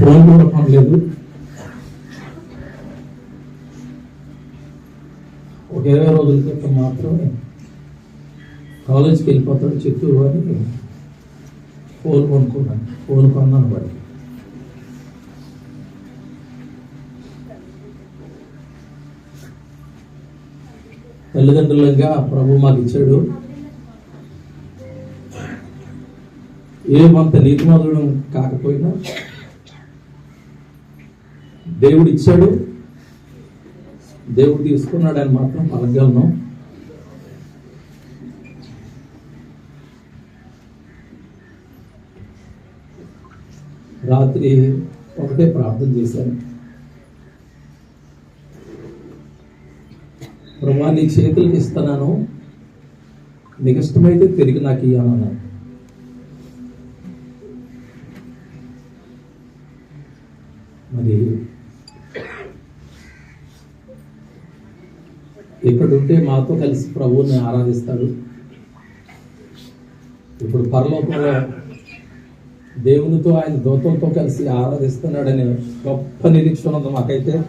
Phone కూడా పనిలేదు ఒక ఇరవై రోజుల క్రితం మాత్రమే కాలేజీకి వెళ్ళిపోతాడు చిత్తూరు అని ఫోన్ కొనుక్కున్నాను. ఫోన్ కొన్నాను వాడికి. తల్లిదండ్రులుగా ప్రభు మాకు ఇచ్చాడు. ఏమంత నీతిమంతుడు కాకపోయినా దేవుడు ఇచ్చాడు దేవుడు తీసుకున్నాడు అని మాత్రం పలగలను రాత్రి ఒకటే ప్రార్థన చేశాను. ప్రభా నీ చేతులకి ఇస్తున్నాను. నీకు ఇష్టమైతే తిరిగి నాకు ఇవ్వాలన్నాను మరి ఇక్కడ ఉంటే మాతో కలిసి ప్రభువుని ఆరాధిస్తాడు. ఇప్పుడు పరలోకంలో దేవునితో ఆయన దూతలతో కలిసి ఆరాధిస్తున్నాడనే గొప్ప నిరీక్షణ ఉంది మాకైతే.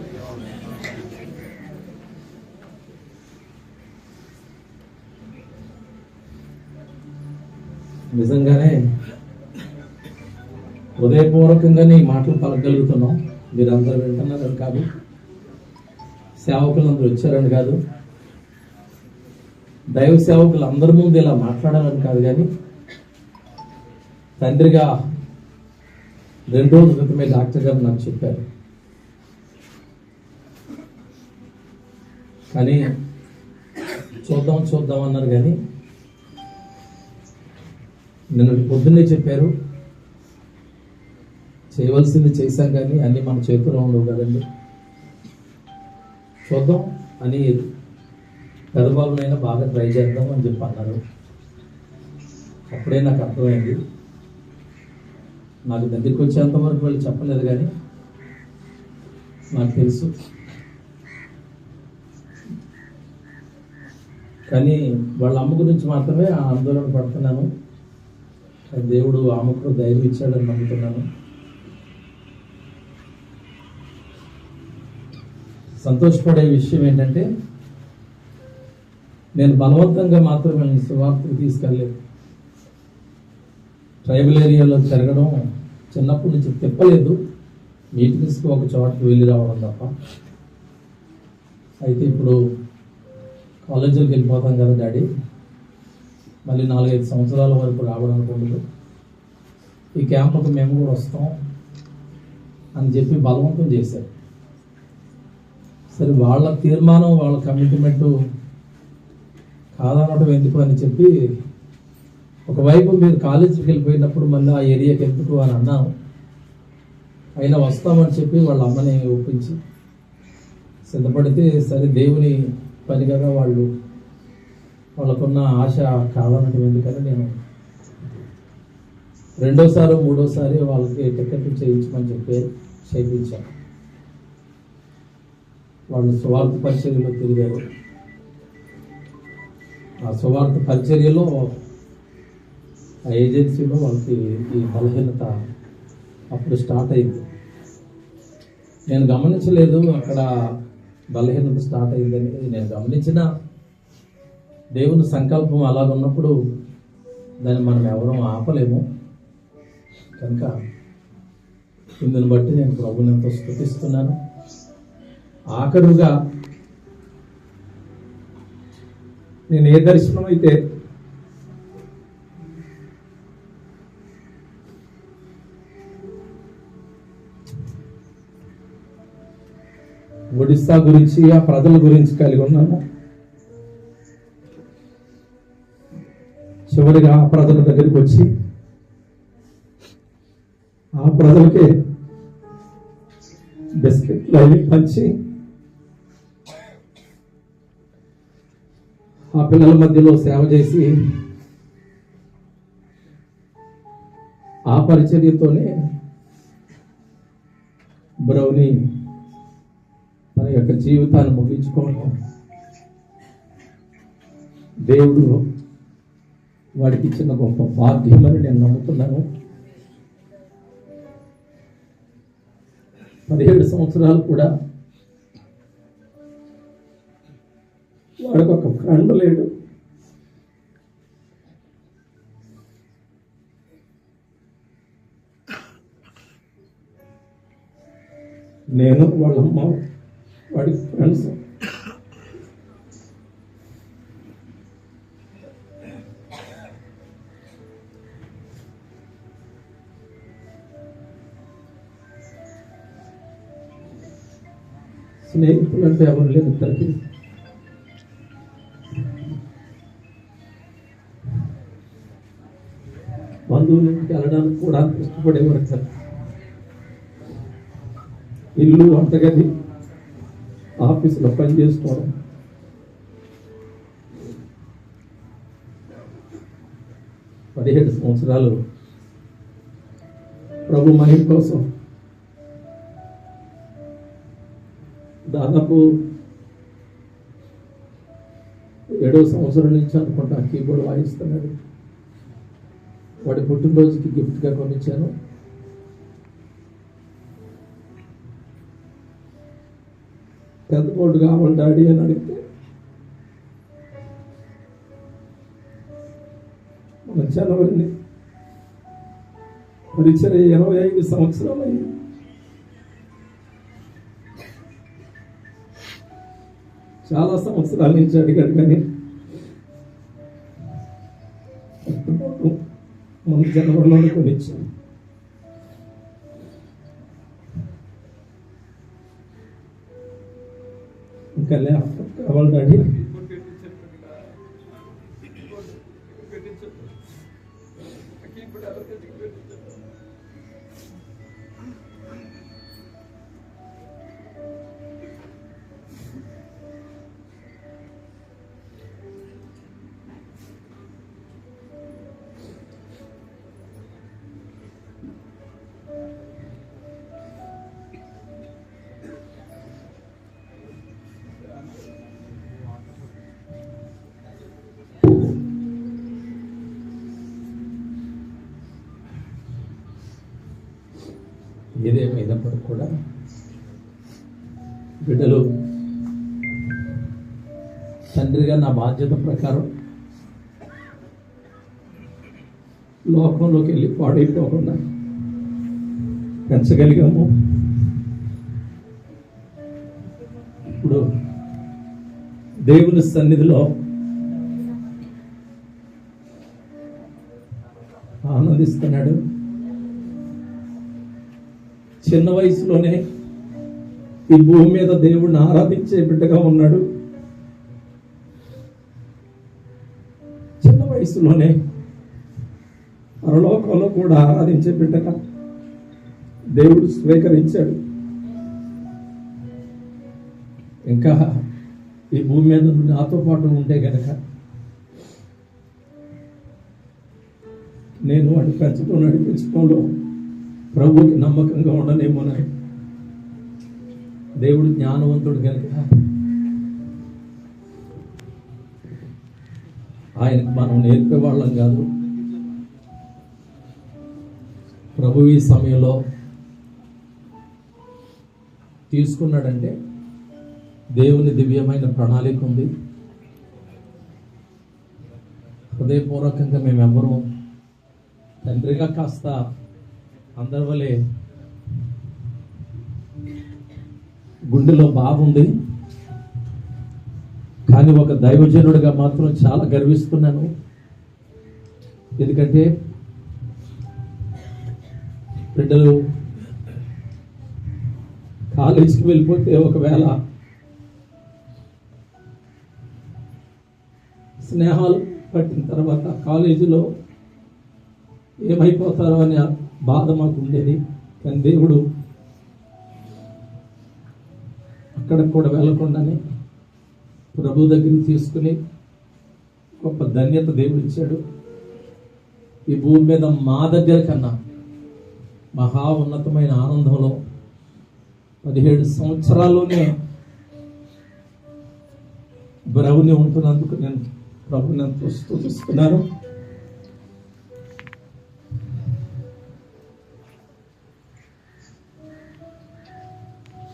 నిజంగానే హృదయపూర్వకంగానే ఈ మాటలు పలకగలుగుతున్నాం. మీరందరూ వింటున్నారని కాదు. సేవకులందరూ వచ్చారని కాదు. దైవ సేవకులు అందరి ముందు ఇలా మాట్లాడాలని కాదు కానీ తండ్రిగా రెండు రోజుల క్రితమే డాక్టర్ గారు నాకు చెప్పారు. కానీ చూద్దాం చూద్దాం అన్నారు కానీ నిన్న పొద్దున్నే చెప్పారు. చేయవలసింది చేశాం కానీ అన్నీ మన చేతిలో ఉండవు కదండి. చూద్దాం అని పెదబాబునైనా బాగా ట్రై చేద్దాం అని చెప్పి అన్నారు. అప్పుడే నాకు అర్థమైంది. నాకు దగ్గరికి వచ్చేంత వరకు వాళ్ళు చెప్పలేదు కానీ నాకు తెలుసు. కానీ వాళ్ళ అమ్మ గురించి మాత్రమే ఆ ఆందోళన పడుతున్నాను. దేవుడు ఆమెకు ధైర్యం ఇచ్చాడని నమ్ముతున్నాను. సంతోషపడే విషయం ఏంటంటే నేను బలవంతంగా మాత్రమే ఈ సువార్తకు తీసుకెళ్ళలేదు. ట్రైబల్ ఏరియాలో తిరగడం చిన్నప్పటి నుంచి తిప్పలేదు. మీటింగ్స్కి ఒక చోటకి వెళ్ళి రావడం తప్ప. అయితే ఇప్పుడు కాలేజీలకు వెళ్ళిపోతాం కదా డాడీ. మళ్ళీ నాలుగైదు సంవత్సరాల వరకు రావడం అనుకుంటుంది ఈ క్యాంపుకు మేము కూడా వస్తాం అని చెప్పి బలవంతం చేశారు. సరే వాళ్ళ తీర్మానం వాళ్ళ కమిట్మెంటు కాదనడం ఎందుకు అని చెప్పి ఒకవైపు మీరు కాలేజీకి వెళ్ళిపోయినప్పుడు మళ్ళీ ఆ ఏరియాకి ఎందుకు అని అన్నాం. అయినా వస్తామని చెప్పి వాళ్ళ అమ్మని ఒప్పించి. సిద్ధపడితే సరే దేవుని పని కదా వాళ్ళు వాళ్ళకున్న ఆశ కాదనటం ఎందుకని నేను రెండోసారి మూడోసారి వాళ్ళకి టికెట్ చేయించమని చెప్పి చేయించాను. వాళ్ళు స్వార్థ పరిచయంలో తిరిగారు. ఆ సువార్త పరిచర్యలో ఆ ఏజెన్సీలో వాళ్ళకి ఈ బలహీనత అప్పుడు స్టార్ట్ అయింది. నేను గమనించలేదు అక్కడ బలహీనత స్టార్ట్ అయిందని. నేను గమనించిన దేవుని సంకల్పం అలాగ ఉన్నప్పుడు దాన్ని మనం ఎవరూ ఆపలేము. కనుక ఇందుని బట్టి నేను ప్రభుని ఎంతో స్థుతిస్తున్నాను. ఆఖరుగా నేను ఏ దర్శనం అయితే ఒడిస్సా గురించి ఆ ప్రజల గురించి కలిగి ఉన్నాను. చివరిగా ఆ ప్రజల దగ్గరికి వచ్చి ఆ ప్రజలకే బిస్కెట్లు అవి పంచి ఆ పిల్లల మధ్యలో సేవ చేసి ఆ పరిచర్యతోనే బ్రౌని తన యొక్క జీవితాన్ని ముగించుకోవడం. దేవుడు వాడికి ఇచ్చిన గొప్ప భాగ్యమని నేను నమ్ముతున్నాను. పదిహేడు సంవత్సరాలు కూడా వాడికి ఒక ఫ్రెండ్ లేడు. నేను వాళ్ళమ్మ వాడి ఫ్రెండ్స్ స్నేహితులు అంటే ఎవరు లేదు ఇద్దరికి. బంధువుల వెళ్ళడానికి కూడా ఇష్టపడేవారు కదా ఇల్లు వంటగది ఆఫీసులో పని చేసుకోవడం. పదిహేడు సంవత్సరాలు ప్రభు మహిమ కోసం దాదాపు ఏడో సంవత్సరం నుంచి అనుకుంటా కీబోర్డ్ వాయిస్తున్నాడు. వాడి పుట్టినరోజుకి గిఫ్ట్గా కొనిచ్చాను. పెద్ద బోర్డు కావాలి డాడీ అని అడిగితే మన జనవరిని పరిచయ ఇరవై ఐదు సంవత్సరాలు అయింది చాలా సంవత్సరాల నుంచి అడిగాడు కానీ మన జనవరిలోనే కొనిచ్చాను ఇంకా ల్యాప్టాప్ కూడా బిడ్డలు తండ్రిగా నా బాధ్యత ప్రకారం లోకంలోకి వెళ్ళి పాడైపోకుండా పెంచగలిగాము. ఇప్పుడు దేవుని సన్నిధిలో ఆనందిస్తున్నాడు. చిన్న వయసులోనే ఈ భూమి మీద దేవుడిని ఆరాధించే బిడ్డగా ఉన్నాడు. చిన్న వయసులోనే పరలోకంలో కూడా ఆరాధించే బిడ్డగా దేవుడు స్వీకరించాడు. ఇంకా ఈ భూమి మీద నాతో పాటు ఉంటే గనక నేను వాడిని పెంచడం నడిపించడంలో ప్రభుకి నమ్మకంగా ఉండనేమోనని. దేవుడు జ్ఞానవంతుడు కనుక. ఆయనకు మనం నేర్పే వాళ్ళం కాదు. ప్రభు ఈ సమయంలో తీసుకున్నాడంటే దేవుని దివ్యమైన ప్రణాళిక ఉంది. హృదయపూర్వకంగా మేమెవ్వరూ తండ్రిగా కాస్త అందరి వల్లే గుండెలో బాగుంది కానీ ఒక దైవజనుడిగా మాత్రం చాలా గర్విస్తున్నాను. ఎందుకంటే బిడ్డలు కాలేజీకి వెళ్ళిపోతే ఒకవేళ స్నేహాలు పట్టిన తర్వాత కాలేజీలో ఏమైపోతారో అని బాధ మాకు ఉండేది కానీ దేవుడు అక్కడికి కూడా వెళ్ళకుండానే ప్రభు దగ్గరికి తీసుకుని గొప్ప ధన్యత దేవుడు ఇచ్చాడు ఈ భూమి మీద మా దగ్గర కన్నా మహా ఉన్నతమైన ఆనందంలో పదిహేడు సంవత్సరాల్లోనే బ్రవుని ఉంటున్నందుకు నేను ప్రభుని ఎంతో స్తుతిస్తున్నాను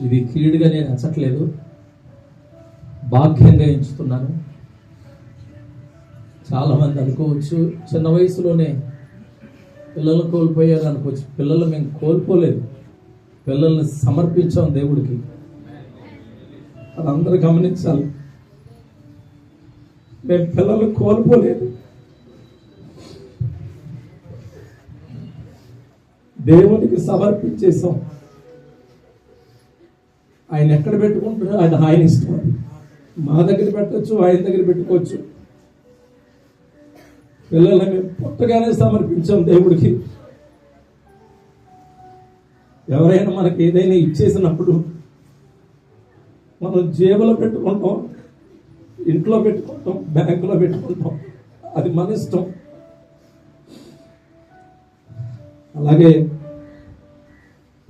ఇది కీడుగా నేను నచ్చట్లేదు భాగ్యంగా ఎంచుతున్నాను. చాలామంది అనుకోవచ్చు చిన్న వయసులోనే పిల్లలు కోల్పోయారు అనుకోవచ్చు. పిల్లలు మేము కోల్పోలేదు. పిల్లల్ని సమర్పించాం దేవుడికి. అది అందరూ గమనించాలి. మేము పిల్లలు కోల్పోలేదు. దేవునికి సమర్పించేసాం ఆయన ఎక్కడ పెట్టుకుంటారో అది ఆయన ఇష్టం. మా దగ్గర పెట్టచ్చు ఆయన దగ్గర పెట్టుకోవచ్చు. పిల్లల్ని మేము పుట్టగానే సమర్పించాం దేవుడికి. ఎవరైనా మనకి ఏదైనా ఇచ్చేసినప్పుడు మనం జేబులో పెట్టుకుంటాం ఇంట్లో పెట్టుకుంటాం బ్యాంకులో పెట్టుకుంటాం. అది మన ఇష్టం. అలాగే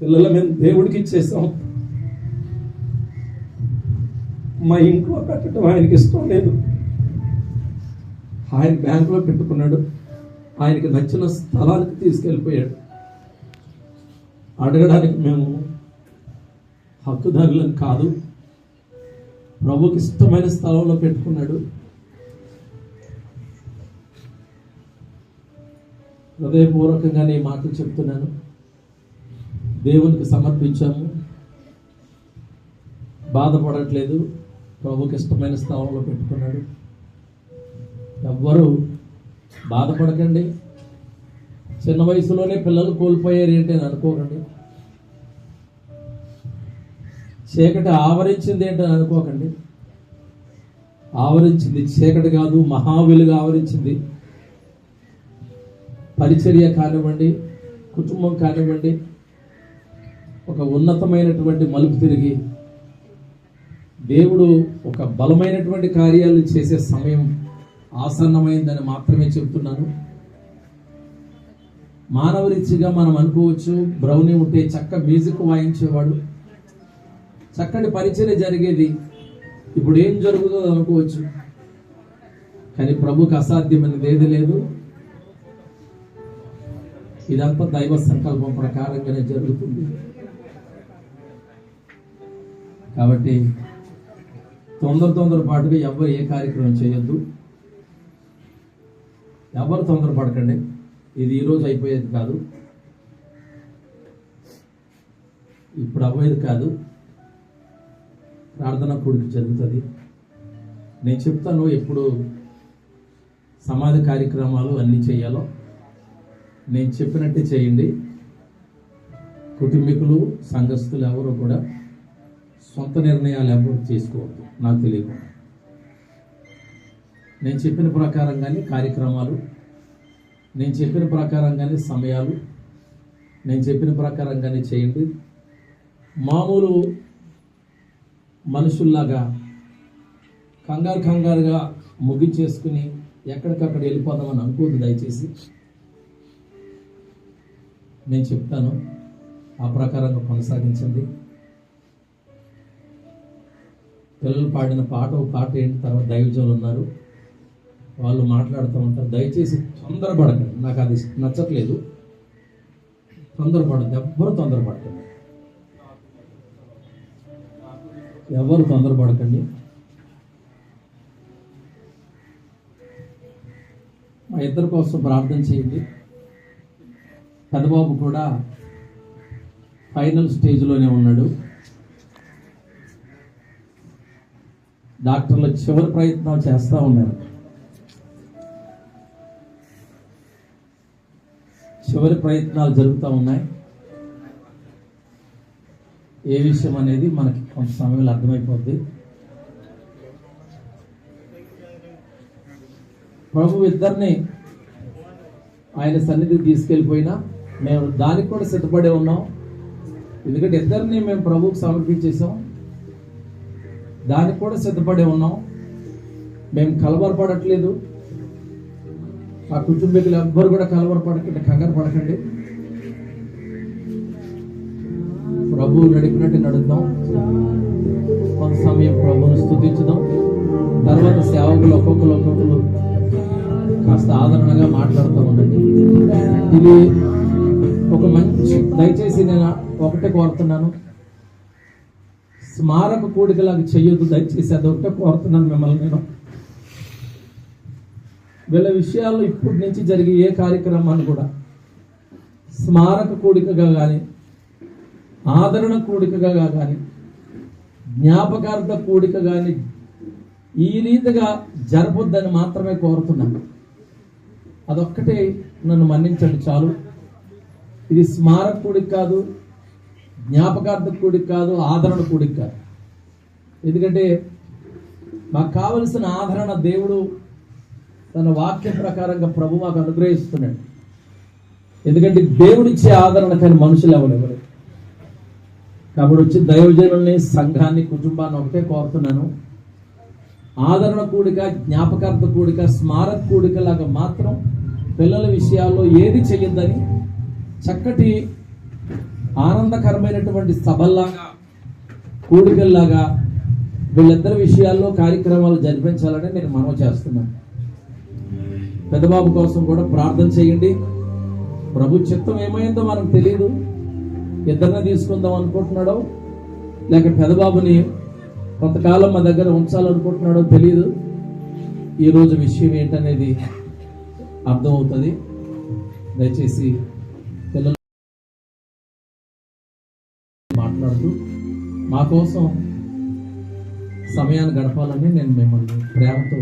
పిల్లల మేము దేవుడికి ఇచ్చేసాం. మా ఇంట్లో పెట్టడం ఆయనకి ఇష్టం లేదు. ఆయన బ్యాంకులో పెట్టుకున్నాడు. ఆయనకి నచ్చిన స్థలానికి తీసుకెళ్ళిపోయాడు. అడగడానికి మేము హక్కుదారులం కాదు. ప్రభుకి ఇష్టమైన స్థలంలో పెట్టుకున్నాడు. హృదయపూర్వకంగా నేను మాటలు చెప్తున్నాను. దేవునికి సమర్పించాము. బాధపడట్లేదు. ప్రభుకి ఇష్టమైన స్థానంలో పెట్టుకున్నాడు. ఎవ్వరు బాధపడకండి. చిన్న వయసులోనే పిల్లలు కోల్పోయారు ఏంటి అని అనుకోకండి. చీకటి ఆవరించింది ఏంటని అనుకోకండి. ఆవరించింది చీకటి కాదు మహావిలుగా ఆవరించింది. పరిచర్య కానివ్వండి కుటుంబం కానివ్వండి ఒక ఉన్నతమైనటువంటి మలుపు తిరిగి దేవుడు ఒక బలమైనటువంటి కార్యాలు చేసే సమయం ఆసన్నమైందని మాత్రమే చెప్తున్నాను. మానవరీతిగా మనం అనుకోవచ్చు బ్రౌని ఉంటే చక్క మ్యూజిక్ వాయించేవాడు చక్కటి పరిచయం జరిగేది. ఇప్పుడు ఏం జరుగుతుందో అనుకోవచ్చు. కానీ ప్రభుకి అసాధ్యమైనది ఏది లేదు. ఇదంతా దైవ సంకల్పం ప్రకారంగానే జరుగుతుంది. కాబట్టి తొందర తొందరపాటుగా ఎవరు ఏ కార్యక్రమం చేయొద్దు. ఎవరు తొందరపడకండి. ఇది ఈరోజు అయిపోయేది కాదు. ఇప్పుడు అవ్వేది కాదు. ప్రార్థన కూడికి జరుగుతుంది. నేను చెప్తాను ఎప్పుడు సమాధి కార్యక్రమాలు అన్నీ చేయాలో. నేను చెప్పినట్టే చేయండి. కుటుంబీకులు సంఘస్థులు ఎవరు కూడా సొంత నిర్ణయాలు ఎవరు చేసుకోవద్దు. నాకు తెలియకుండా నేను చెప్పిన ప్రకారంగానే కార్యక్రమాలు నేను చెప్పిన ప్రకారంగానే సమయాలు నేను చెప్పిన ప్రకారంగానే చేయండి. మామూలు మనుషుల్లాగా కంగారు కంగారుగా ముగించేసుకుని ఎక్కడికక్కడ వెళ్ళిపోదామని అనుకోదు దయచేసి. నేను చెప్తాను ఆ ప్రకారంగా కొనసాగించండి. పిల్లలు పాడిన పాట ఒక పాట ఏంటి? తర్వాత దైవజనులు ఉన్నారు. వాళ్ళు మాట్లాడుతూ ఉంటారు. దయచేసి తొందరపడకండి. నాకు అది నచ్చట్లేదు. తొందరపడద్దు. ఎవ్వరు తొందరపడకండి. ఎవరు తొందరపడకండి. మా ఇద్దరి కోసం ప్రార్థన చేయండి. పెద్దబాబు కూడా ఫైనల్ స్టేజ్లోనే ఉన్నాడు. డాక్టర్లు చివరి ప్రయత్నాలు చేస్తూ ఉన్నారు. చివరి ప్రయత్నాలు జరుగుతూ ఉన్నాయి. ఏ విషయం అనేది మనకి కొంత సమయంలో అర్థమైపోద్ది. ప్రభు ఇద్దరిని ఆయన సన్నిధికి తీసుకెళ్ళిపోయినా మేము దానికి కూడా సిద్ధపడే ఉన్నాం. ఎందుకంటే ఇద్దరిని మేము ప్రభువుకు సమర్పించేసాం దానికి కూడా సిద్ధపడి ఉన్నాం. మేము కలవరపడట్లేదు. ఆ కుటుంబీకులు ఎవ్వరు కూడా కలవరపడకండి కంగారు పడకండి. ప్రభువు నడిపినట్టు నడుద్దాం. కొంత సమయం ప్రభువును స్థుతించుదాం. తర్వాత సేవకులు ఒక్కొక్కరు ఒక్కొక్కరు కాస్త ఆదరణగా మాట్లాడుతూ ఉండండి. ఇది ఒక మంచి దయచేసి నేను ఒకటే కోరుతున్నాను. స్మారక కూడికలాగా చెయ్యొద్దు దయచేసి అదొకటే కోరుతున్నాను మిమ్మల్ని నేను. వీళ్ళ విషయాల్లో ఇప్పటి నుంచి జరిగే ఏ కార్యక్రమాన్ని కూడా స్మారక కూడికగా కానీ ఆదరణ కూడికగా కానీ జ్ఞాపకార్థ కూడిక కానీ ఈ రీతిగా జరపొద్దని మాత్రమే కోరుతున్నాను. అదొక్కటే నన్ను మన్నించండి చాలు. ఇది స్మారక కూడిక కాదు జ్ఞాపకార్థ కూడిక కాదు ఆదరణ కూడిక కాదు. ఎందుకంటే మాకు కావలసిన ఆదరణ దేవుడు తన వాక్యం ప్రకారంగా ప్రభు మాకు అనుగ్రహిస్తున్నాడు. ఎందుకంటే దేవుడిచ్చే ఆదరణ కానీ మనుషులు ఎవరెవరు కాబట్టి వచ్చి దైవజనుల్ని సంఘాన్ని కుటుంబాన్ని ఒకటే కోరుతున్నాను. ఆదరణ కూడిక జ్ఞాపకార్థ కూడిక స్మారక కూడిక లాగా మాత్రం పిల్లల విషయాల్లో ఏది చెయ్యొద్దని చక్కటి ఆనందకరమైనటువంటి సభల్లాగా కూడికల్లాగా వీళ్ళిద్దరి విషయాల్లో కార్యక్రమాలు జరిపించాలని నేను మనవి చేస్తున్నాను. పెద్దబాబు కోసం కూడా ప్రార్థన చేయండి. ప్రభు చిత్తం ఏమైందో మనకు తెలియదు ఇద్దరిని తీసుకుందాం అనుకుంటున్నాడో లేక పెదబాబుని కొంతకాలం మా దగ్గర ఉంచాలనుకుంటున్నాడో తెలియదు ఈరోజు విషయం ఏంటనేది అర్థమవుతుంది. దయచేసి మా కోసం సమయాన్ని గడపాలని నేను మిమ్మల్ని ప్రేమతో